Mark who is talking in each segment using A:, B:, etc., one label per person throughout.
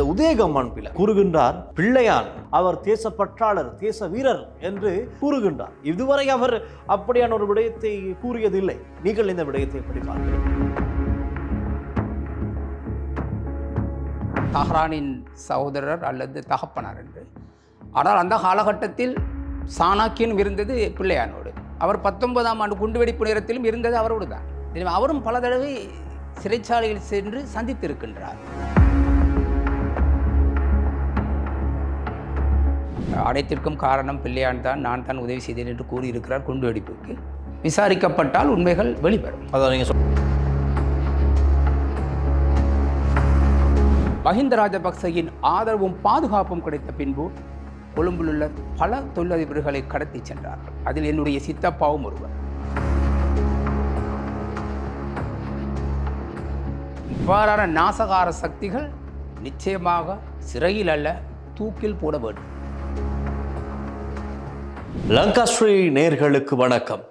A: இந்த உதயகம்மன் பிள்ளை கூறுகின்றார் பிள்ளையான் அவர் தேசப்பற்றாளர் தேச வீரர் என்று கூறுகின்றார். இதுவரை அவர் அப்படியான ஒரு விடயத்தை கூறியதில்லை. நீங்கள் இந்த விடயத்தை படிப்பார்கள்
B: தஹ்ரானின் சகோதரர் அல்லது தகப்பனார் என்று. ஆனால் அந்த காலகட்டத்தில் சாணக்கியனும் இருந்தது பிள்ளையானோடு. அவர் பத்தொன்பதாம் ஆண்டு குண்டுவெடிப்பு நேரத்திலும் இருந்தது அவரோடு தான் அவரும் பல தடவை சிறைச்சாலையில் சென்று சந்தித்திருக்கின்றார். அனைத்திற்கும் காரணம் பிள்ளையான் தான். நான் தான் உதவி செய்தேன் என்று கூறியிருக்கிறார் குண்டுவெடிப்புக்கு. விசாரிக்கப்பட்டால் உண்மைகள் வெளிவரும்.
A: அதான் நீங்க சொல்
B: மஹிந்த ராஜபக்சையின் ஆதரவும் பாதுகாப்பும் கிடைத்த பின்பு கொழும்பில் உள்ள பல தொழிலதிபர்களை கடத்தி சென்றார்கள் அதில் என்னுடைய சித்தப்பாவும் ஒருவர். இவ்வாறான நாசகார சக்திகள் நிச்சயமாக சிறையில் அல்ல தூக்கில் போட வேண்டும்.
A: லங்காஸ்ரீ நேர்களுக்கு வணக்கம்.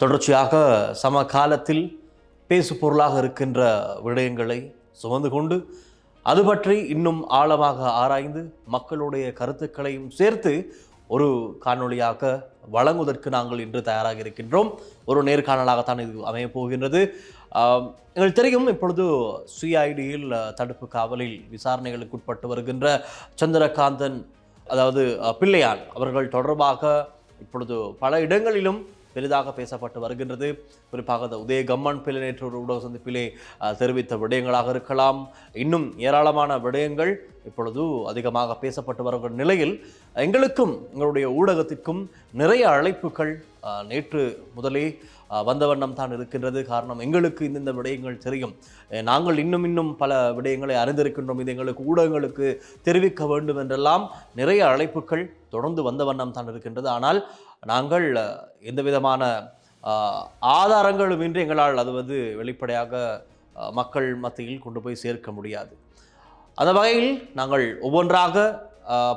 A: தொடர்ச்சியாக சமகாலத்தில் பேசு பொருளாக இருக்கின்ற விடயங்களை சுமந்து கொண்டு அது பற்றி இன்னும் ஆழமாக ஆராய்ந்து மக்களுடைய கருத்துக்களையும் சேர்த்து ஒரு காணொளியாக வழங்குவதற்கு நாங்கள் இன்று தயாராக இருக்கின்றோம். ஒரு நேர்காணலாகத்தான் இது அமையப் போகின்றது. எங்களுக்கு தெரியும் இப்பொழுது சிஐடியில் தடுப்பு காவலில் விசாரணைகளுக்கு உட்பட்டு வருகின்ற சந்திரகாந்தன் அதாவது பிள்ளையார் அவர்கள் தொடர்பாக இப்பொழுது பல இடங்களிலும் பெரிதாக பேசப்பட்டு வருகின்றது. குறிப்பாக அந்த உதய கம்மன் பிள்ளை நேற்று ஒரு ஊடக சந்திப்பிலே தெரிவித்த விடயங்களாக இருக்கலாம். இன்னும் ஏராளமான விடயங்கள் இப்பொழுது அதிகமாக பேசப்பட்டு வருகிற நிலையில் எங்களுக்கும் எங்களுடைய ஊடகத்திற்கும் நிறைய அழைப்புகள் நேற்று முதலே வந்த வண்ணம் தான் இருக்கின்றது. காரணம் எங்களுக்கு இந்தந்த விடயங்கள் தெரியும். நாங்கள் இன்னும் இன்னும் பல விடயங்களை அறிந்திருக்கின்றோம். இது எங்களுக்கு ஊடகங்களுக்கு தெரிவிக்க வேண்டும் என்றெல்லாம் நிறைய அழைப்புகள் தொடர்ந்து வந்த வண்ணம் தான் இருக்கின்றது. ஆனால் நாங்கள் எந்த விதமான ஆதாரங்களும் இன்றி எங்களால் அது வந்து வெளிப்படையாக மக்கள் மத்தியில் கொண்டு போய் சேர்க்க முடியாது. அந்த வகையில் நாங்கள் ஒவ்வொன்றாக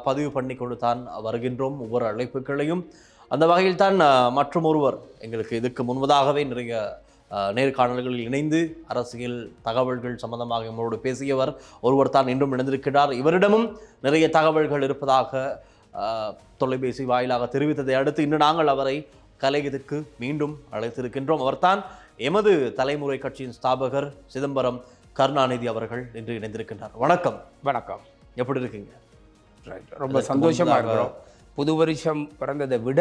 A: பதிவு பண்ணி கொண்டு தான் வருகின்றோம் ஒவ்வொரு அழைப்புகளையும். அந்த வகையில் தான் மற்றும் ஒருவர் எங்களுக்கு இதுக்கு முன்பதாகவே நிறைய நேர்காணல்களில் இணைந்து அரசியல் தகவல்கள் சம்பந்தமாக எங்களோடு பேசியவர் ஒருவர் தான் இன்றும் இணைந்திருக்கிறார். இவரிடமும் நிறைய தகவல்கள் இருப்பதாக தொலைபேசி வாயிலாக தெரிவித்ததை அடுத்து இன்று நாங்கள் அவரை கலையகத்திற்கு மீண்டும் அழைத்திருக்கின்றோம். அவர்தான் எமது தலைமுறை கட்சியின் ஸ்தாபகர் சிதம்பரம் கருணாநிதி அவர்கள் இன்று இணைந்திருக்கின்றார். வணக்கம்.
B: வணக்கம்.
A: எப்படி இருக்கீங்க?
B: Right. ரொம்ப சந்தோஷமா இருக்கிறோம். புது வருஷம் பிறந்ததை விட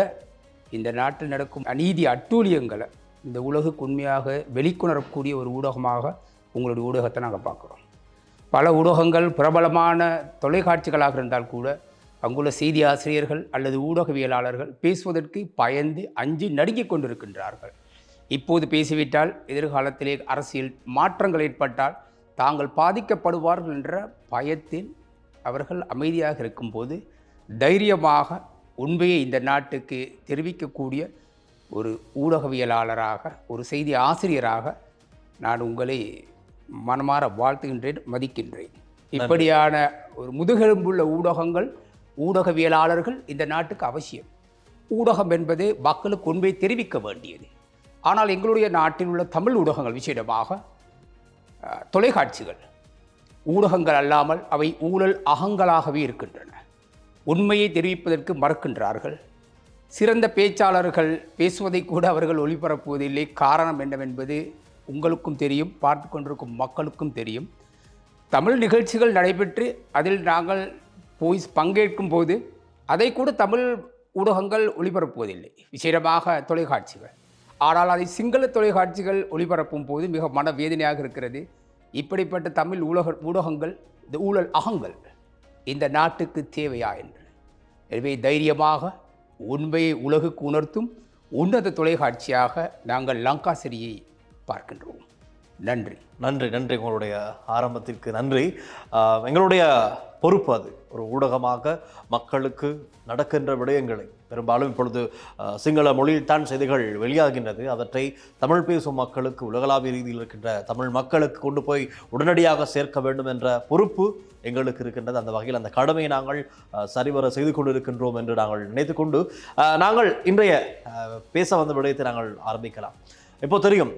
B: இந்த நாட்டில் நடக்கும் அநீதி அட்டூழியங்களை இந்த உலகுக்கு உண்மையாக வெளிக்கொணரக்கூடிய ஒரு ஊடகமாக உங்களுடைய ஊடகத்தை நாங்கள் பார்க்குறோம். பல ஊடகங்கள் பிரபலமான தொலைக்காட்சிகளாக இருந்தால் கூட அங்குள்ள செய்தி ஆசிரியர்கள் அல்லது ஊடகவியலாளர்கள் பேசுவதற்கு பயந்து அஞ்சு நடுங்கிக் கொண்டிருக்கின்றார்கள். இப்போது பேசிவிட்டால் எதிர்காலத்திலே அரசியல் மாற்றங்கள் ஏற்பட்டால் தாங்கள் பாதிக்கப்படுவார்கள் என்ற பயத்தில் அவர்கள் அமைதியாக இருக்கும்போது தைரியமாக உண்மையை இந்த நாட்டுக்கு தெரிவிக்கக்கூடிய ஒரு ஊடகவியலாளராக ஒரு செய்தி ஆசிரியராக நான் உங்களை மனமாற வாழ்த்துகின்றேன் மதிக்கின்றேன். இப்படியான ஒரு முதுகெலும்புள்ள ஊடகங்கள் ஊடகவியலாளர்கள் இந்த நாட்டுக்கு அவசியம். ஊடகம் என்பது மக்களுக்கு உண்மையை தெரிவிக்க வேண்டியது. ஆனால் எங்களுடைய நாட்டில் உள்ள தமிழ் ஊடகங்கள் விசேடமாக தொலைக்காட்சிகள். ஊடகங்கள் அல்லாமல் அவை ஊழல் அகங்களாகவே இருக்கின்றன. உண்மையை தெரிவிப்பதற்கு மறுக்கின்றார்கள். சிறந்த பேச்சாளர்கள் பேசுவதை கூட அவர்கள் ஒளிபரப்புவதில்லை. காரணம் என்னவென்பது உங்களுக்கும் தெரியும் பார்த்து கொண்டிருக்கும் மக்களுக்கும் தெரியும். தமிழ் நிகழ்ச்சிகள் நடைபெற்று அதில் நாங்கள் போய் பங்கேற்கும் போது அதை கூட தமிழ் ஊடகங்கள் ஒளிபரப்புவதில்லை. விசேடமாக தொலைக்காட்சிகள். ஆனால் அதை சிங்கள தொலைக்காட்சிகள் ஒளிபரப்பும் போது மிக மனவேதனையாக இருக்கிறது. இப்படிப்பட்ட தமிழ் ஊடக ஊடகங்கள் இந்த ஊழல் அகங்கள் இந்த நாட்டுக்கு தேவையா என்று. எனவே தைரியமாக உண்மையை உலகுக்கு உணர்த்தும் உன்னத தொலைக்காட்சியாக நாங்கள் லங்காசிரியை பார்க்கின்றோம். நன்றி.
A: நன்றி நன்றி. உங்களுடைய ஆரம்பத்திற்கு நன்றி. எங்களுடைய பொறுப்பு அது. ஒரு ஊடகமாக மக்களுக்கு நடக்கின்ற விடயங்களை. பெரும்பாலும் இப்பொழுது சிங்கள மொழியில்தான் செய்திகள் வெளியாகின்றது. அவற்றை தமிழ் பேசும் மக்களுக்கு உலகளாவிய ரீதியில் இருக்கின்ற தமிழ் மக்களுக்கு கொண்டு போய் உடனடியாக சேர்க்க வேண்டும் என்ற பொறுப்பு எங்களுக்கு இருக்கின்றது. அந்த வகையில் அந்த கடமையை நாங்கள் சரிவர செய்து கொண்டிருக்கின்றோம் என்று நாங்கள் நினைத்துக்கொண்டு நாங்கள் இன்றைய பேச வந்த விடயத்தை நாங்கள் ஆரம்பிக்கலாம். இப்போ தெரியும்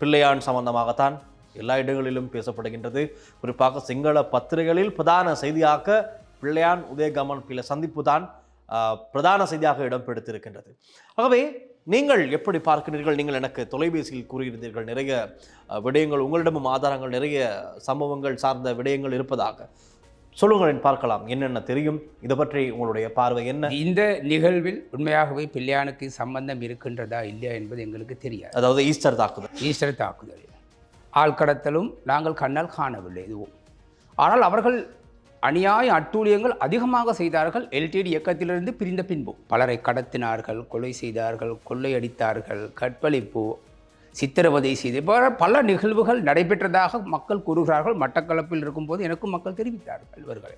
A: பிள்ளையான் சம்பந்தமாகத்தான் எல்லா இடங்களிலும் பேசப்படுகின்றது. குறிப்பாக சிங்கள பத்திரிகைகளில் பிரதான செய்தியாக பிள்ளையான் உதயகமன் பிள்ளை சந்திப்பு தான் பிரதான செய்தியாக இடம் பிடித்திருக்கின்றது ஆகவே நீங்கள் எப்படி பார்க்கிறீர்கள்? நீங்கள் எனக்கு தொலைபேசியில் கூறியிருந்தீர்கள் நிறைய விடயங்கள் உங்களிடமும் ஆதாரங்கள் நிறைய சம்பவங்கள் சார்ந்த விடயங்கள் இருப்பதாக. சொல்லுங்களேன் பார்க்கலாம். என்னென்ன தெரியும்? இதை பற்றி உங்களுடைய பார்வை என்ன?
B: இந்த நிகழ்வில் உண்மையாகவே பிள்ளையானுக்கு சம்பந்தம் இருக்கின்றதா இல்லையா என்பது எங்களுக்கு தெரியாது.
A: அதாவது ஈஸ்டர் தாக்குதல்.
B: ஈஸ்டர் தாக்குதல். ஆள் கடத்தலும் நாங்கள் கண்ணால் காணவில்லை. எதுவும் ஆனால் அவர்கள் அநியாய அட்டூழியங்கள் அதிகமாக செய்தார்கள். எல்டிடி இயக்கத்திலிருந்து பிரிந்த பின்பு. பலரை கடத்தினார்கள் கொலை செய்தார்கள் கொள்ளையடித்தார்கள் கற்பழிப்பு சித்திரவதை செய்து பல நிகழ்வுகள் நடைபெற்றதாக மக்கள் கூறுகிறார்கள். மட்டக்களப்பில் இருக்கும்போது எனக்கும் மக்கள் தெரிவித்தார்கள் இவர்களை.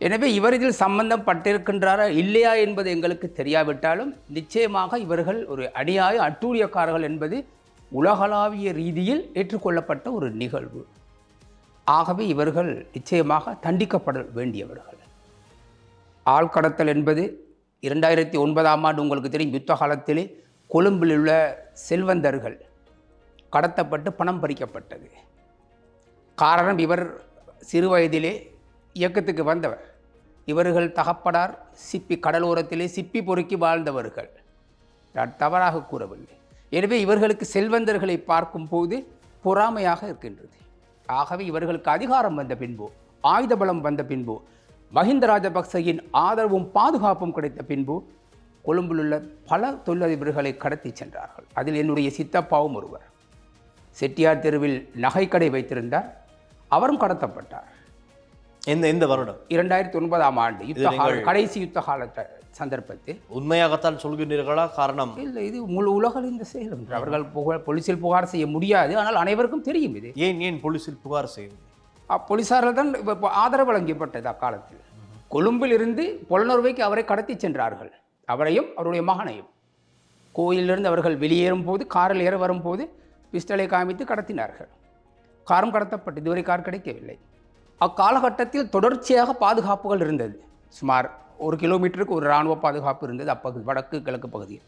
B: எனவே இவர் இதில் சம்பந்தப்பட்டிருக்கின்றாரா இல்லையா என்பது எங்களுக்கு தெரியாவிட்டாலும் நிச்சயமாக இவர்கள் ஒரு அநியாய அட்டூழியக்காரர்கள் என்பது உலகளாவிய ரீதியில் ஏற்றுக்கொள்ளப்பட்ட ஒரு நிகழ்வு. ஆகவே இவர்கள் நிச்சயமாக தண்டிக்கப்பட வேண்டியவர்கள். ஆள் கடத்தல் என்பது இரண்டாயிரத்தி ஒன்பதாம் ஆண்டு உங்களுக்கு தெரியும் யுத்த காலத்திலே கொழும்பில் உள்ள செல்வந்தர்கள் கடத்தப்பட்டு பணம் பறிக்கப்பட்டது. காரணம் இவர் சிறு வயதிலே இயக்கத்துக்கு வந்தவர். இவர்கள் தகப்படார் சிப்பி கடலோரத்திலே சிப்பி பொறுக்கி வாழ்ந்தவர்கள். நான் தவறாக கூறவில்லை. எனவே இவர்களுக்கு செல்வந்தர்களை பார்க்கும்போது பொறாமையாக இருக்கின்றது. ஆகவே இவர்களுக்கு அதிகாரம் வந்த பின்பு ஆயுத பலம் வந்த பின்பு மஹிந்த ராஜபக்சையின் ஆதரவும் பாதுகாப்பும் கிடைத்த பின்பு கொழும்பில் உள்ள பல தொழிலதிபர்களை கடத்தி சென்றார்கள். அதில் என்னுடைய சித்தப்பாவும் ஒருவர். செட்டியார் தெருவில் நகைக்கடை வைத்திருந்தார். அவரும் கடத்தப்பட்டார்.
A: எந்த எந்த வருடம்?
B: இரண்டாயிரத்தி ஒன்பதாம் ஆண்டு. யுத்த கடைசி யுத்த கால த- சந்தர்ப்பத்தில்.
A: உண்மையாகத்தான் சொல்கின்றீர்களா? காரணம்?
B: இல்லை இது முழு உலகில் இந்த செயல் என்று அவர்கள் புகார் போலீசில் புகார் செய்ய முடியாது. ஆனால் அனைவருக்கும் தெரியும் இது.
A: ஏன் ஏன் போலீசில் புகார் செய்யும்
B: போலீசார்கள் தான் இப்ப- ஆதரவு வழங்கப்பட்டது அக்காலத்தில். கொழும்பில் இருந்து புலனறுவைக்கு அவரை கடத்தி சென்றார்கள். அவரையும் அவருடைய மகனையும். கோயிலிருந்து அவர்கள் வெளியேறும் போது காரில் ஏற வரும்போது பிஸ்டலை காமித்து கடத்தினார்கள். காரும் கடத்தப்பட்டு இதுவரை கார் கிடைக்கவில்லை. அக்காலகட்டத்தில் தொடர்ச்சியாக பாதுகாப்புகள் இருந்தது. சுமார் ஒரு கிலோமீட்டருக்கு ஒரு இராணுவ பாதுகாப்பு இருந்தது அப்பகுதி வடக்கு கிழக்கு பகுதியில்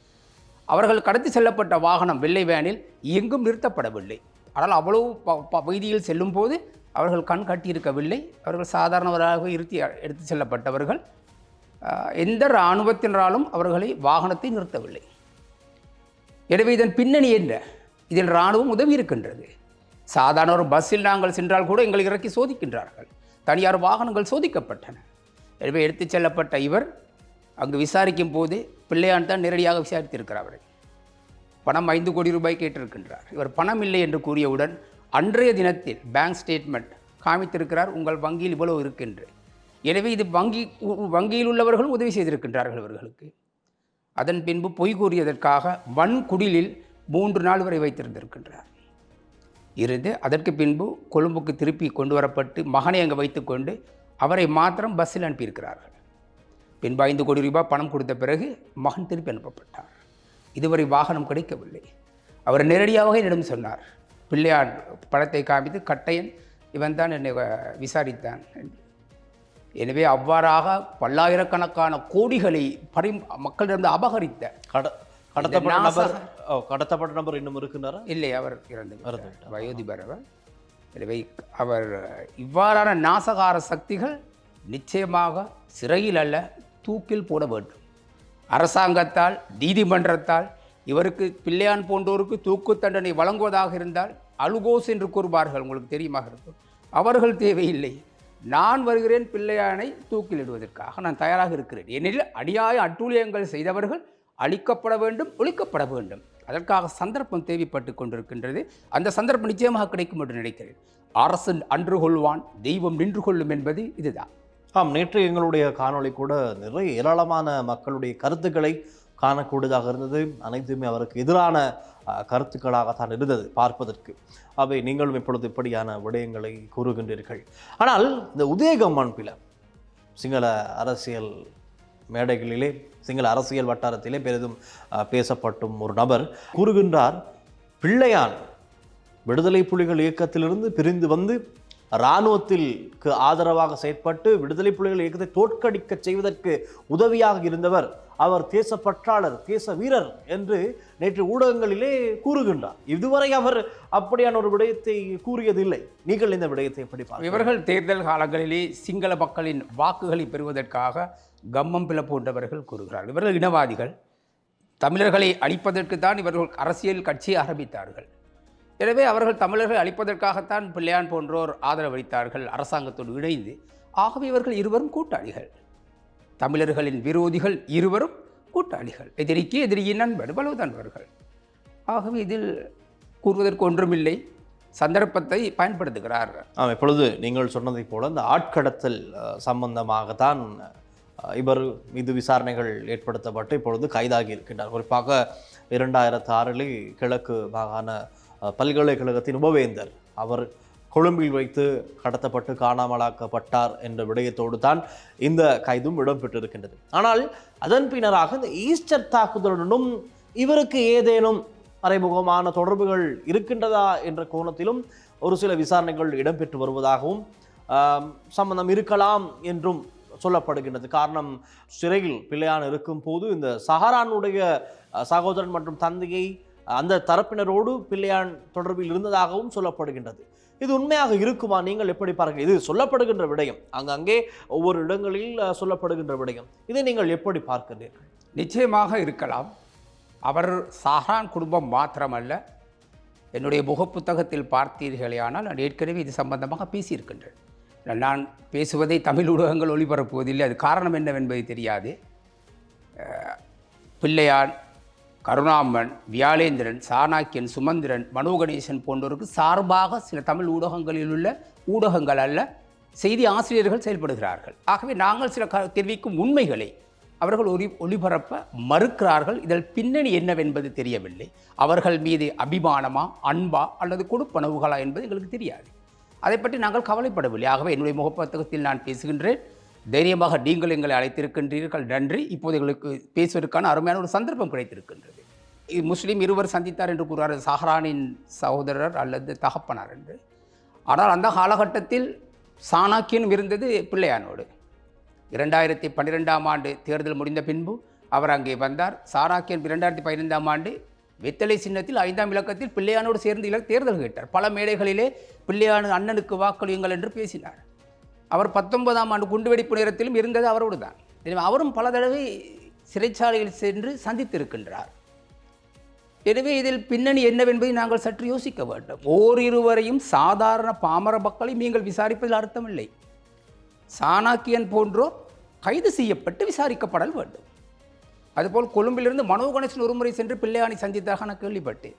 B: அவர்கள் கடத்தி செல்லப்பட்ட வாகனம் வெள்ளை வேனில் எங்கும் நிறுத்தப்படவில்லை. ஆனால் அவ்வளவு ப- ப- பகுதியில் செல்லும் போது அவர்கள் கண் கட்டியிருக்கவில்லை. அவர்கள் சாதாரணவராக இருத்தி எடுத்து செல்லப்பட்டவர்கள். எந்த இராணுவத்தினராலும் அவர்களை வாகனத்தை நிறுத்தவில்லை. எனவே இதன் பின்னணி என்ன? இதில் இராணுவம் உதவி இருக்கின்றது. சாதாரண ஒரு பஸ்ஸில் நாங்கள் சென்றால் கூட எங்களை இறக்கி சோதிக்கின்றார்கள். தனியார் வாகனங்கள் சோதிக்கப்பட்டன. எனவே எடுத்துச் செல்லப்பட்ட இவர் அங்கு விசாரிக்கும் போது பிள்ளையான் தான் நேரடியாக விசாரித்திருக்கிறார் அவரை. பணம் ஐந்து கோடி ரூபாய் கேட்டிருக்கின்றார். இவர் பணம் இல்லை என்று கூறியவுடன் அன்றைய தினத்தில் பேங்க் ஸ்டேட்மெண்ட் காமித்திருக்கிறார் உங்கள் வங்கியில் இவ்வளவு இருக்கின்ற. எனவே இது வங்கி வங்கியில் உள்ளவர்களும் உதவி செய்திருக்கின்றார்கள் இவர்களுக்கு. அதன் பின்பு பொய் கூறியதற்காக வன்குடிலில் மூன்று நாள் வரை வைத்திருந்திருக்கின்றார். இருந்து அதற்கு பின்பு கொழும்புக்கு திருப்பி கொண்டு வரப்பட்டு மகனை அங்கே வைத்துக்கொண்டு அவரை மாத்திரம் பஸ்ஸில் அனுப்பியிருக்கிறார்கள். பின்பு ஐந்து கோடி ரூபாய் பணம் கொடுத்த பிறகு மகன் திருப்பி அனுப்பப்பட்டார். இதுவரை வாகனம் கிடைக்கவில்லை. அவர் நேரடியாக என்னிடம் சொன்னார் பிள்ளையார் படத்தை காமித்து கட்டையன் இவன் தான் என்னை விசாரித்தான். எனவே அவ்வாறாக பல்லாயிரக்கணக்கான கோடிகளை பரி மக்களிடம் அபகரித்த
A: கட கடத்தப்பட்ட நபர் ஓ கடத்தப்பட்ட நபர் இன்னும் இருக்கின்றாரா
B: இல்லை அவர் இறந்து. வயோதிபர் அவர். எனவே அவர் இவ்வாறான நாசகார சக்திகள் நிச்சயமாக சிறையில் அல்ல தூக்கில் போட வேண்டும். அரசாங்கத்தால் நீதிமன்றத்தால் இவருக்கு பிள்ளையான் போன்றோருக்கு தூக்கு தண்டனை வழங்குவதாக இருந்தால் அலுகோஸ் என்று கூறுவார்கள் உங்களுக்கு தெரியுமாக இருக்கும். அவர்கள் தேவையில்லை. நான் வருகிறேன் பிள்ளையானை தூக்கிலிடுவதற்காக நான் தயாராக இருக்கிறேன். ஏனெனில் அடியாய அட்டூழியங்கள் செய்தவர்கள் அழிக்கப்பட வேண்டும் ஒழிக்கப்பட வேண்டும். அதற்காக சந்தர்ப்பம் தேவைப்பட்டு கொண்டிருக்கின்றது. அந்த சந்தர்ப்பம் நிச்சயமாக கிடைக்கும் என்று நினைக்கிறேன். அரசு அன்று கொள்வான் தெய்வம் நின்று கொள்ளும் என்பது இதுதான்.
A: ஆம் நேற்று எங்களுடைய காணொளி கூட நிறைய ஏராளமான மக்களுடைய கருத்துக்களை காணக்கூடியதாக இருந்தது. அனைத்துமே அவருக்கு எதிரான கருத்துக்களாகத்தான் இருந்தது பார்ப்பதற்கு. அவை நீங்களும் இப்பொழுது இப்படியான விடயங்களை கூறுகின்றீர்கள். ஆனால் இந்த உதயகம்மன் பில சிங்கள அரசியல் மேடைகளிலே சிங்கள அரசியல் வட்டாரத்திலே பெரிதும் பேசப்பட்டும் ஒரு நபர் கூறுகின்றார் பிள்ளையான் விடுதலை புலிகள் இயக்கத்திலிருந்து பிரிந்து வந்து இராணுவத்திற்கு ஆதரவாக செயற்பட்டு விடுதலை புலிகள் இயக்கத்தை தோற்கடிக்க செய்வதற்கு உதவியாக இருந்தவர். அவர் தேசப்பற்றாளர் தேச வீரர் என்று நேற்று ஊடகங்களிலே கூறுகின்றார். இதுவரை அவர் அப்படியான ஒரு விடயத்தை கூறியதில்லை. நீங்கள் இந்த விடயத்தை எப்படி பார்க்கிறீர்கள்?
B: இவர்கள் தேர்தல் காலங்களிலே சிங்கள மக்களின் வாக்குகளை பெறுவதற்காக கம்மம் பிள போன்றவர்கள் கூறுகிறார்கள். இவர்கள் இனவாதிகள். தமிழர்களை அழிப்பதற்கு தான் இவர்கள் அரசியல் கட்சியை ஆரம்பித்தார்கள். எனவே அவர்கள் தமிழர்களை அழிப்பதற்காகத்தான் பிள்ளையான் போன்றோர் ஆதரவளித்தார்கள் அரசாங்கத்தோடு இணைந்து. ஆகவே இவர்கள் இருவரும் கூட்டாளிகள். தமிழர்களின் விரோதிகள் இருவரும் கூட்டாளிகள். எதிரிக்கு எதிரியின் நண்பர் பலவு ஆகவே இதில் கூறுவதற்கு ஒன்றுமில்லை. சந்தர்ப்பத்தை பயன்படுத்துகிறார்கள்.
A: ஆம் இப்பொழுது நீங்கள் சொன்னதைப் போல இந்த ஆட்கடத்தல் சம்பந்தமாகத்தான் இவர் மீது விசாரணைகள் ஏற்படுத்தப்பட்டு இப்பொழுது கைதாகி இருக்கின்றார். குறிப்பாக இரண்டாயிரத்து ஆறில் கிழக்கு மாகாண பல்கலைக்கழகத்தின் உபவேந்தர் அவர் கொழும்பில் வைத்து கடத்தப்பட்டு காணாமலாக்கப்பட்டார் என்ற விடயத்தோடு தான் இந்த கைதும் இடம்பெற்றிருக்கின்றது. ஆனால் அதன் பின்னராக இந்த ஈஸ்டர் தாக்குதலுடனும் இவருக்கு ஏதேனும் மறைமுகமான தொடர்புகள் இருக்கின்றதா என்ற கோணத்திலும் ஒரு சில விசாரணைகள் இடம்பெற்று வருவதாகவும் சம்பந்தம் இருக்கலாம் என்றும் சொல்லப்படுகின்றது. காரணம் சிறையில் பிள்ளையான் இருக்கும் போது இந்த சஹரானுடைய சகோதரன் மற்றும் தந்தையை அந்த தரப்பினரோடு பிள்ளையான் தொடர்பில் இருந்ததாகவும் சொல்லப்படுகின்றது. இது உண்மையாக இருக்குமா? நீங்கள் எப்படி பார்க்க இது சொல்லப்படுகின்ற விடயம். அங்கங்கே ஒவ்வொரு இடங்களில் சொல்லப்படுகின்ற விடயம். இதை நீங்கள் எப்படி பார்க்கிறீர்கள்
B: நிச்சயமாக இருக்கலாம். அவர் சஹரான் குடும்பம் மாத்திரமல்ல. என்னுடைய முகப்புத்தகத்தில் பார்த்தீர்களேயானால் நான் ஏற்கனவே இது சம்பந்தமாக பேசியிருக்கின்றேன். நான் பேசுவதை தமிழ் ஊடகங்கள் ஒளிபரப்புவதில்லை. அது காரணம் என்னவென்பது தெரியாது. பிள்ளையான் கருணாமன் வியாழேந்திரன் சாணாக்கியன் சுமந்திரன் மனோகணேசன் போன்றோருக்கு சார்பாக சில தமிழ் ஊடகங்களில் உள்ள ஊடகங்கள் அல்ல செய்தி ஆசிரியர்கள் செயல்படுகிறார்கள். ஆகவே நாங்கள் சில க தெரிவிக்கும் உண்மைகளை அவர்கள் ஒளி ஒளிபரப்ப மறுக்கிறார்கள். இதில் பின்னணி என்னவென்பது தெரியவில்லை. அவர்கள் மீது அபிமானமா அன்பா அல்லது கொடுப்பனவுகளா என்பது எங்களுக்கு தெரியாது. அதை பற்றி நாங்கள் கவலைப்படவில்லை. ஆகவே என்னுடைய முகப்புத்தகத்தில் நான் பேசுகின்றேன். தைரியமாக நீங்கள் எங்களை அழைத்திருக்கின்றீர்கள். நன்றி. இப்போது எங்களுக்கு பேசுவதற்கான அருமையான ஒரு சந்தர்ப்பம் கிடைத்திருக்கின்றது. முஸ்லீம் இருவர் சந்தித்தார் என்று கூறுவார் சஹரானின் சகோதரர் அல்லது தகப்பனார் என்று. ஆனால் அந்த காலகட்டத்தில் சாணாக்கியனும் இருந்தது பிள்ளையானோடு. இரண்டாயிரத்தி பன்னிரெண்டாம் ஆண்டு தேர்தல் முடிந்த பின்பு அவர் அங்கே வந்தார். சாணாக்கியன் இரண்டாயிரத்தி பதினைந்தாம் ஆண்டு வெத்தலை சின்னத்தில் ஐந்தாம் இலக்கத்தில் பிள்ளையானோடு சேர்ந்து இல தேர்தல் கேட்டார். பல மேடைகளிலே பிள்ளையானு அண்ணனுக்கு வாக்களியுங்கள் என்று பேசினார். அவர் பத்தொன்பதாம் ஆண்டு குண்டுவெடிப்பு நேரத்திலும் இருந்தது அவரோடு தான் எனவே அவரும் பல தடவை சிறைச்சாலையில் சென்று சந்தித்திருக்கின்றார். எனவே இதில் பின்னணி என்னவென்பதை நாங்கள் சற்று யோசிக்க வேண்டும். ஓரிருவரையும் சாதாரண பாமர மக்களை நீங்கள் விசாரிப்பதில் அர்த்தமில்லை. சாணாக்கியன் போன்றோர் கைது செய்யப்பட்டு விசாரிக்கப்படல் வேண்டும். அதுபோல் கொழும்பிலிருந்து மனோ கணேசன் ஒருமுறை சென்று பிள்ளையானை சந்தித்தாக நான் கேள்விப்பட்டேன்.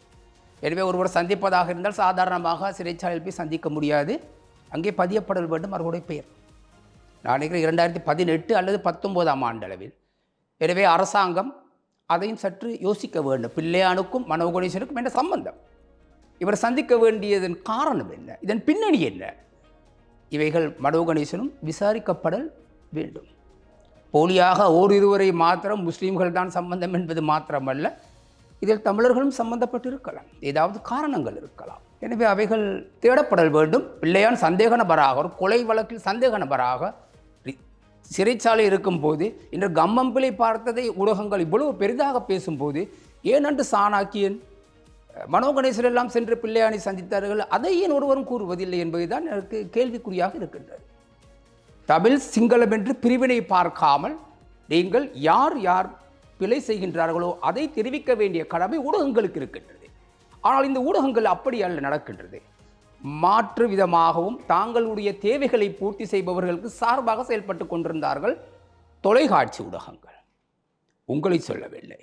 B: எனவே ஒருவர் சந்திப்பதாக இருந்தால் சாதாரணமாக சிறைச்சாலையில் போய் சந்திக்க முடியாது. அங்கே பதியப்படல் வேண்டும் அவர்களுடைய பெயர். நான் நினைக்கிறேன் இரண்டாயிரத்தி பதினெட்டு அல்லது பத்தொம்போதாம் ஆண்டளவில். எனவே அரசாங்கம் அதையும் சற்று யோசிக்க வேண்டும். பிள்ளையானுக்கும் மனோகணேசனுக்கும் என்ன சம்பந்தம்? இவர் சந்திக்க வேண்டியதன் காரணம் என்ன? இதன் பின்னணி என்ன? இவைகள் மனோகணேசனும் விசாரிக்கப்படல் வேண்டும். போலியாக ஓரிருவரை மாத்திரம் முஸ்லீம்கள் தான் சம்பந்தம் என்பது மாத்திரமல்ல இதில் தமிழர்களும் சம்பந்தப்பட்டிருக்கலாம். ஏதாவது காரணங்கள் இருக்கலாம். எனவே அவைகள் தேடப்படல் வேண்டும். பிள்ளையான் சந்தேக நபராக ஒரு கொலை வழக்கில் சந்தேக நபராக சிறைச்சாலை சிறைச்சாலை இருக்கும்போது இன்று கம்மம்பிளை பார்த்ததை ஊடகங்கள் இவ்வளவு பெரிதாக பேசும்போது ஏனென்று சாணாக்கியன் மனோகணேசர் எல்லாம் சென்று பிள்ளையானை சந்தித்தார்கள்? அதை ஏன் ஒருவரும் கூறுவதில்லை என்பதுதான் எனக்கு கேள்விக்குறியாக இருக்கின்றது. தமிழ் சிங்களம் என்று பிரிவினை பார்க்காமல் நீங்கள் யார் யார் பிழை செய்கின்றார்களோ அதை தெரிவிக்க வேண்டிய கடமை ஊடகங்களுக்கு இருக்கின்றது. ஆனால் இந்த ஊடகங்கள் அப்படி அல்ல நடக்கின்றது. மாற்று விதமாகவும் தாங்களுடைய தேவைகளை பூர்த்தி செய்பவர்களுக்கு சார்பாக செயல்பட்டு கொண்டிருந்தார்கள் தொலைக்காட்சி ஊடகங்கள். உங்களை சொல்லவில்லை.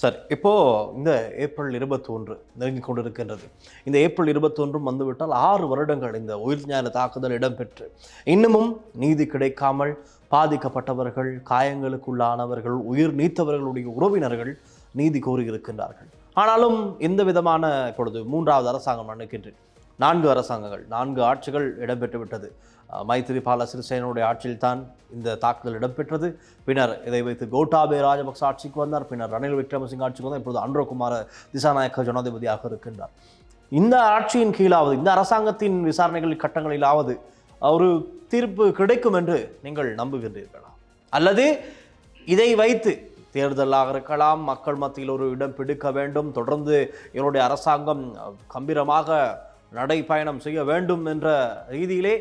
A: சார் இப்போ இந்த ஏப்ரல் இருபத்தி ஒன்று நெருங்கி கொண்டிருக்கின்றது. இந்த ஏப்ரல் இருபத்தொன்றும் வந்துவிட்டால் ஆறு வருடங்கள் இந்த உயிர் ஞான தாக்குதல் இடம்பெற்று இன்னமும் நீதி கிடைக்காமல் பாதிக்கப்பட்டவர்கள் காயங்களுக்குள்ளானவர்கள் உயிர் நீத்தவர்களுடைய உறவினர்கள் நீதி கோரியிருக்கின்றார்கள். ஆனாலும் எந்த விதமான இப்பொழுது மூன்றாவது அரசாங்கம் நினைக்கின்றேன். நான்கு அரசாங்கங்கள் நான்கு ஆட்சிகள் இடம்பெற்று விட்டது மைத்திரிபால சிறிசேனுடைய ஆட்சியில்தான் இந்த தாக்குதல் இடம்பெற்றது. பின்னர் இதை வைத்து கோட்டாபே ராஜபக்ச ஆட்சிக்கு வந்தார். பின்னர் ரணில் விக்ரமசிங் ஆட்சிக்கு வந்தார். இப்பொழுது அன்றகுமார திசாநாயக்க ஜனாதிபதியாக இருக்கின்றார். இந்த ஆட்சியின் கீழாவது இந்த அரசாங்கத்தின் விசாரணைகள் கட்டங்களிலாவது ஒரு தீர்ப்பு கிடைக்கும் என்று நீங்கள் நம்புகின்றீர்களா? அல்லது இதை வைத்து தேர்தலாக இருக்கலாம் மக்கள் மத்தியில் ஒரு இடம் பிடிக்க வேண்டும் தொடர்ந்து இவருடைய அரசாங்கம் கம்பீரமாக நடைப்பயணம் செய்ய வேண்டும் என்ற ரீதியிலே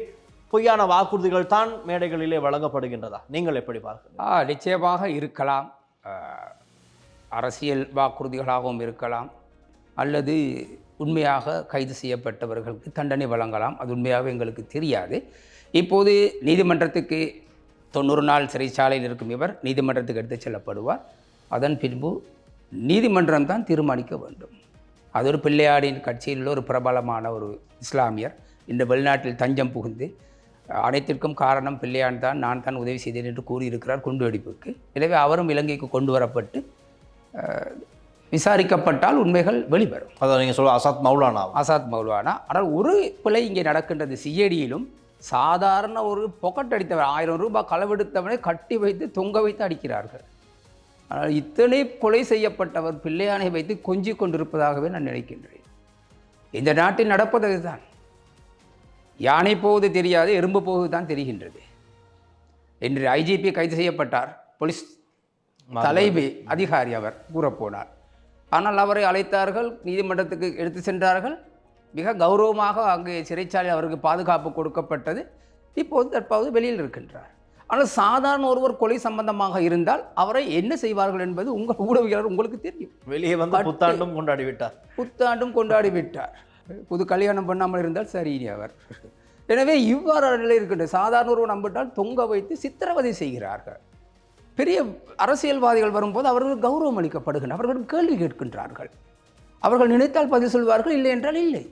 A: பொய்யான வாக்குறுதிகள் தான் மேடைகளிலே வழங்கப்படுகின்றதா? நீங்கள் எப்படி பார்க்கிறீர்கள்?
B: ஆ நிச்சயமாக இருக்கலாம். அரசியல் வாக்குறுதிகளாகவும் இருக்கலாம். அல்லது உண்மையாக கைது செய்யப்பட்டவர்களுக்கு தண்டனை வழங்கலாம். அது உண்மையாக எங்களுக்கு தெரியாது. இப்போது நீதிமன்றத்துக்கு தொண்ணூறு நாள் சிறைச்சாலையில் இருக்கும் இவர் நீதிமன்றத்துக்கு எடுத்துச் செல்லப்படுவார். அதன் பின்பு நீதிமன்றம் தான் தீர்மானிக்க வேண்டும். அது ஒரு பிள்ளையாடின் கட்சியில் உள்ள ஒரு பிரபலமான ஒரு இஸ்லாமியர். இந்த வெளிநாட்டில் தஞ்சம் புகுந்து அனைத்திற்கும் காரணம் பிள்ளையான் தான். நான் தான் உதவி செய்தேன் என்று கூறியிருக்கிறார் குண்டுவெடிப்புக்கு. எனவே அவரும் இலங்கைக்கு கொண்டு வரப்பட்டு விசாரிக்கப்பட்டால் உண்மைகள் வெளிவரும்.
A: அதான் நீங்கள் சொல்ல அசாத் மௌலானா.
B: ஆசாத் மௌல்வானா ஆனால் ஒரு பிழை இங்கே நடக்கின்றது. சிஐடியிலும் சாதாரண ஒரு பொக்கட் அடித்தவர் ஆயிரம் ரூபாய் களவெடுத்தவனை கட்டி வைத்து தொங்க வைத்து அடிக்கிறார்கள். ஆனால் இத்தனை கொலை செய்யப்பட்டவர் பிள்ளையானை வைத்து கொஞ்சி கொண்டிருப்பதாகவே நான் நினைக்கின்றேன். இந்த நாட்டில் நடப்பது அதுதான். யானை போவது தெரியாது எறும்பு போவது தான் தெரிகின்றது. இன்று ஐஜிபி கைது செய்யப்பட்டார். போலீஸ் தலைமை அதிகாரி அவர் கூறப்போனார். ஆனால் அவரை அழைத்தார்கள் நீதிமன்றத்துக்கு எடுத்து சென்றார்கள். மிக கௌரவமாக அங்கே சிறைச்சாலையில் அவருக்கு பாதுகாப்பு கொடுக்கப்பட்டது. இப்போது தற்போது வெளியில் இருக்கின்றார். ஆனால் சாதாரண ஒருவர் கொலை சம்பந்தமாக இருந்தால் அவரை என்ன செய்வார்கள் என்பது உங்கள் ஊடகவியலாளர் உங்களுக்கு தெரியும்.
A: வெளியே வந்து புத்தாண்டும் கொண்டாடி விட்டார்
B: புத்தாண்டும் கொண்டாடி விட்டார் புது கல்யாணம் பண்ணாமல் இருந்தால் சரி அவர். எனவே இவ்வாறு நிலை இருக்கின்ற சாதாரண ஒருவர் நம்பிட்டால் தொங்க வைத்து சித்திரவதை செய்கிறார்கள். பெரிய அரசியல்வாதிகள் வரும்போது அவர்கள் கௌரவம் அளிக்கப்படுகின்றனர் அவர்களிடம் கேள்வி கேட்கின்றார்கள். அவர்கள் நினைத்தால் பதில் சொல்வார்கள் இல்லை என்றால் இல்லை.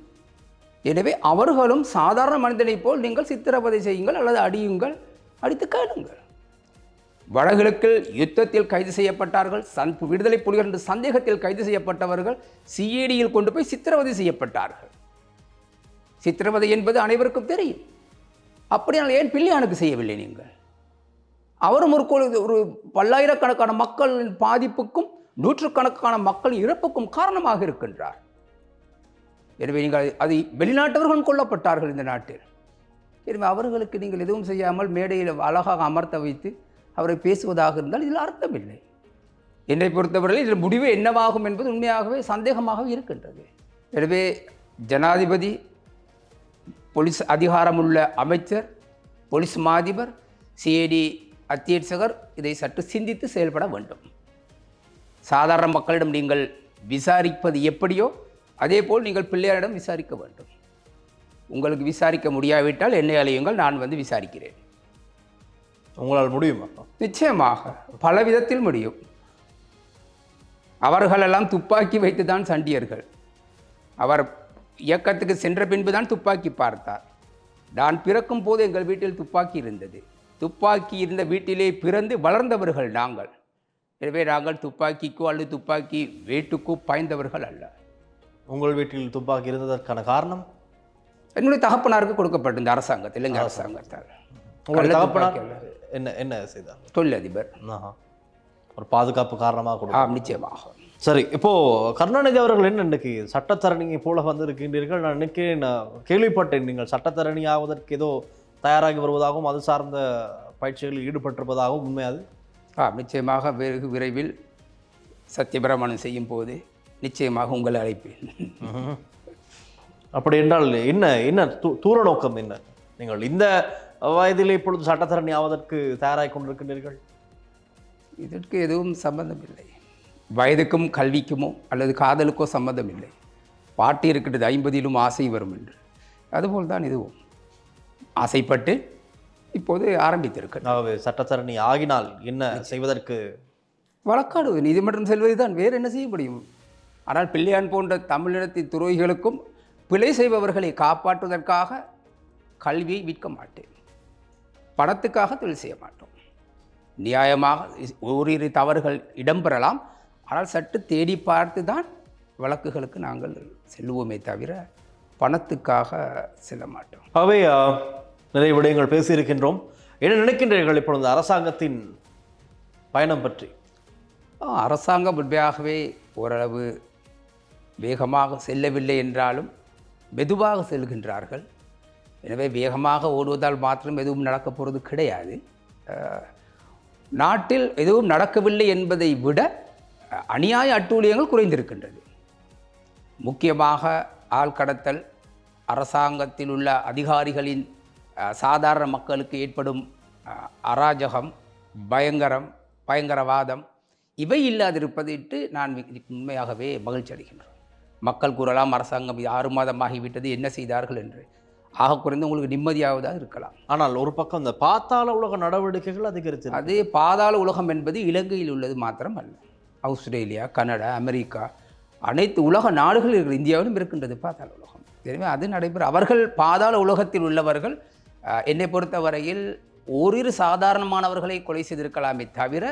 B: எனவே அவர்களும் சாதாரண மனிதனைப் போல் நீங்கள் சித்திரவதை செய்யுங்கள் அல்லது அடியுங்கள் அடித்து கேளுங்கள் வடகிழக்கில் யுத்தத்தில் கைது செய்யப்பட்டார்கள் சன் விடுதலை புலிகள் என்ற சந்தேகத்தில் கைது செய்யப்பட்டவர்கள் சிஏடியில் கொண்டு போய் சித்திரவதை செய்யப்பட்டார்கள். சித்திரவதை என்பது அனைவருக்கும் தெரியும். அப்படியானால் ஏன் பிள்ளையானுக்கு செய்யவில்லை நீங்கள்? அவரும் ஒரு ஒரு பல்லாயிரக்கணக்கான மக்களின் பாதிப்புக்கும் நூற்றுக்கணக்கான மக்கள் இறப்புக்கும் காரணமாக இருக்கின்றார். எனவே நீங்கள் அது வெளிநாட்டவர்களும் கொல்லப்பட்டார்கள் இந்த நாட்டில். எனவே அவர்களுக்கு நீங்கள் எதுவும் செய்யாமல் மேடையில் அழகாக அமர்த்த வைத்து அவரை பேசுவதாக இருந்தால் இதில் அர்த்தமில்லை. என்னை பொறுத்தவரையில் இதில் முடிவு என்னவாகும் என்பது உண்மையாகவே சந்தேகமாக இருக்கின்றது. எனவே ஜனாதிபதி போலீஸ் அதிகாரமுள்ள அமைச்சர் போலீஸ் மாதிபர் சிஐடி அத்தியட்சகர் இதை சற்று சிந்தித்து செயல்பட வேண்டும். சாதாரண மக்களிடம் நீங்கள் விசாரிப்பது எப்படியோ அதேபோல் நீங்கள் பிள்ளையாரிடம் விசாரிக்க வேண்டும். உங்களுக்கு விசாரிக்க முடியாவிட்டால் என்னை அழையுங்கள் நான் வந்து விசாரிக்கிறேன்.
A: உங்களால் முடியுமா?
B: நிச்சயமாக. பல விதத்தில் முடியும். அவர்களெல்லாம் துப்பாக்கி வைத்து தான் சண்டியர்கள். அவர் இயக்கத்துக்கு சென்ற பின்பு தான் துப்பாக்கி பார்த்தார். நான் பிறக்கும் போது எங்கள் வீட்டில் துப்பாக்கி இருந்தது. துப்பாக்கி இருந்த வீட்டிலே பிறந்து வளர்ந்தவர்கள் நாங்கள். எனவே நாங்கள் துப்பாக்கிக்கோ அல்லது துப்பாக்கி வேட்டுக்கோ பாய்ந்தவர்கள் அல்ல.
A: உங்கள் வீட்டில் துப்பாக்கி இருந்ததற்கான காரணம்?
B: என்னுடைய தகப்பனாருக்கு கொடுக்கப்பட்டிருந்த அரசாங்கத்தில் இலங்கை அரசாங்கத்தால்.
A: தகப்பனார். என்ன என்ன செய்தார்?
B: தொழிலதிபர்.
A: ஒரு பாதுகாப்பு காரணமாக
B: ஆம் நிச்சயமாக.
A: சரி இப்போ கருணாநிதி அவர்கள் என்ன இன்னைக்கு சட்டத்தரணியை போல வந்திருக்கின்றீர்கள்? நான் நினைக்கிறேன் நான் கேள்விப்பட்டேன் நீங்கள் சட்டத்தரணி ஆவதற்கு ஏதோ தயாராகி வருவதாகவும் அது சார்ந்த பயிற்சிகளில் ஈடுபட்டிருப்பதாகவும் உண்மை அது?
B: ஆ நிச்சயமாக வெகு விரைவில் சத்தியபிரமாணம் செய்யும் போது நிச்சயமாக உங்களை அழைப்பேன்.
A: அப்படி என்றால் என்ன என்ன தூர நோக்கம் என்ன? நீங்கள் இந்த வயதிலே இப்பொழுது சட்டத்தரணி ஆவதற்கு தயாராகி கொண்டிருக்கின்றீர்கள்?
B: இதற்கு எதுவும் சம்பந்தம் இல்லை வயதுக்கும் கல்விக்குமோ அல்லது காதலுக்கோ சம்பந்தம் இல்லை பாட்டு இருக்கின்றது ஐம்பதிலும் ஆசை வரும் என்று. அதுபோல் தான் இதுவும். ஆசைப்பட்டு இப்போது ஆரம்பித்திருக்கிறது.
A: ஆகவே சட்டத்தரணி ஆகினால் என்ன செய்வதற்கு?
B: வழக்காடு நீதிமன்றம் செல்வது தான் வேறு என்ன செய்ய முடியும்? ஆனால் பிள்ளையான் போன்ற தமிழினத்தின் துரோகிகளுக்கும் பிழை செய்பவர்களை காப்பாற்றுவதற்காக கல்வியை விற்க மாட்டேன். பணத்துக்காக தொழில் செய்ய மாட்டோம். நியாயமாக ஓரிரு தவறுகள் இடம்பெறலாம். ஆனால் சற்று தேடி பார்த்து தான் வழக்குகளுக்கு நாங்கள் செல்லுவோமே தவிர பணத்துக்காக செல்ல மாட்டோம்.
A: அஹ், நிறைய விடயங்கள் பேசியிருக்கின்றோம். என்ன நினைக்கின்றீர்கள் இப்பொழுது அரசாங்கத்தின் பயணம் பற்றி?
B: அரசாங்கம் உண்மையாகவே ஓரளவு வேகமாக செல்லவில்லை என்றாலும் மெதுவாக செல்கின்றார்கள். எனவே வேகமாக ஓடுவதால் மாத்திரம் எதுவும் நடக்கப் போகிறது கிடையாது. நாட்டில் எதுவும் நடக்கவில்லை என்பதை விட அநியாய அட்டூழியங்கள் குறைந்திருக்கின்றது. முக்கியமாக ஆள் கடத்தல் அரசாங்கத்தில் உள்ள அதிகாரிகளின் சாதாரண மக்களுக்கு ஏற்படும் அராஜகம் பயங்கரம் பயங்கரவாதம் இவை இல்லாதிருப்பதிட்டு நான் மிக- உண்மையாகவே மகிழ்ச்சி அடைகின்றேன் மக்கள் கூறலாம் அரசாங்கம் ஆறு மாதமாகிவிட்டது என்ன செய்தார்கள் என்று. ஆக குறைந்து உங்களுக்கு நிம்மதியாவதாக இருக்கலாம்.
A: ஆனால் ஒரு பக்கம் இந்த பாத்தாள உலக நடவடிக்கைகள் அதிகரித்து
B: அது பாதாள உலகம் என்பது இலங்கையில் உள்ளது மாத்திரம் அல்ல ஆஸ்திரேலியா கனடா அமெரிக்கா அனைத்து உலக நாடுகள் இருக்கிற இந்தியாவிலும் இருக்கின்றது பாதாள உலகம். எனவே அது நடைபெறும் அவர்கள் பாதாள உலகத்தில் உள்ளவர்கள் என்னை பொறுத்தவரையில் ஓரிரு சாதாரணமானவர்களை கொலை செய்திருக்கலாமே தவிர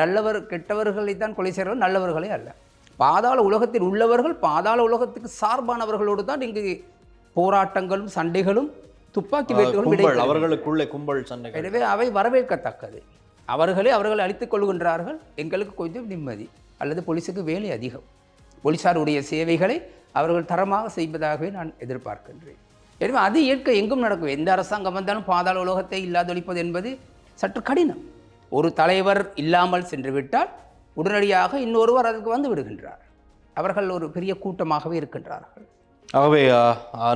B: நல்லவர் கெட்டவர்களை தான் கொலை செய்கிறவர்கள் நல்லவர்களே அல்ல. பாதாள உலகத்தில் உள்ளவர்கள் பாதாள உலகத்துக்கு சார்பானவர்களோடு தான் இங்கு போராட்டங்களும் சண்டைகளும் துப்பாக்கி வேட்டுகளும்.
A: அவர்களுக்குள்ளே கும்பல் சண்டைகள்.
B: எனவே அவை வரவேற்கத்தக்கது. அவர்களே அவர்களை அழித்துக் கொள்கின்றார்கள் எங்களுக்கு கொஞ்சம் நிம்மதி அல்லது போலீஸுக்கு வேலை அதிகம். போலீசாருடைய சேவைகளை அவர்கள் தரமாக செய்வதாகவே நான் எதிர்பார்க்கின்றேன். எனவே அது இயற்கை எங்கும் நடக்கும். எந்த அரசாங்கம் வந்தாலும் பாதாள உலகத்தை இல்லாதொழிப்பது என்பது சற்று கடினம். ஒரு தலைவர் இல்லாமல் சென்று விட்டால் உடனடியாக இன்னொருவர் அதுக்கு வந்து விடுகின்றார். அவர்கள் ஒரு பெரிய கூட்டமாகவே இருக்கின்றார்கள்.
A: ஆகவே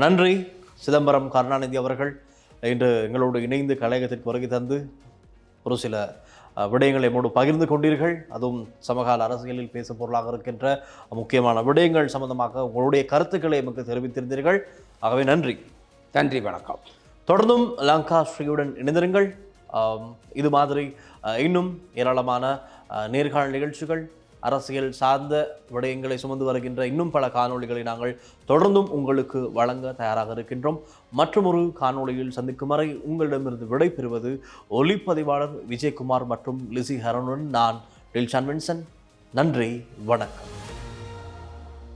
A: நன்றி. சிதம்பரம் கருணாநிதி அவர்கள் இன்று எங்களோடு இணைந்து கலையகத்திற்கு வருகை தந்து ஒரு சில விடயங்களை மூடு பகிர்ந்து கொண்டீர்கள். அதுவும் சமகால அரசியலில் பேசும் பொருளாக இருக்கின்ற முக்கியமான விடயங்கள் சம்பந்தமாக உங்களுடைய கருத்துக்களை எமக்கு தெரிவித்திருந்தீர்கள். ஆகவே நன்றி.
B: நன்றி வணக்கம்.
A: தொடர்ந்தும் லங்கா ஸ்ரீயுடன் இணைந்திருங்கள். இது மாதிரி இன்னும் ஏராளமான நேர்காணல் நிகழ்ச்சிகள் அரசியல் சார்ந்த விடயங்களை சுமந்து வருகின்ற இன்னும் பல காணொளிகளை நாங்கள் தொடர்ந்தும் உங்களுக்கு வழங்க தயாராக இருக்கின்றோம். மற்றொரு காணொளியில் சந்திக்கும் வரை உங்களிடமிருந்து விடைபெறுவது ஒளிப்பதிவாளர் விஜயகுமார் மற்றும் லிசி ஹரனுடன் நான் டில்ஷான் வின்சன். நன்றி வணக்கம்.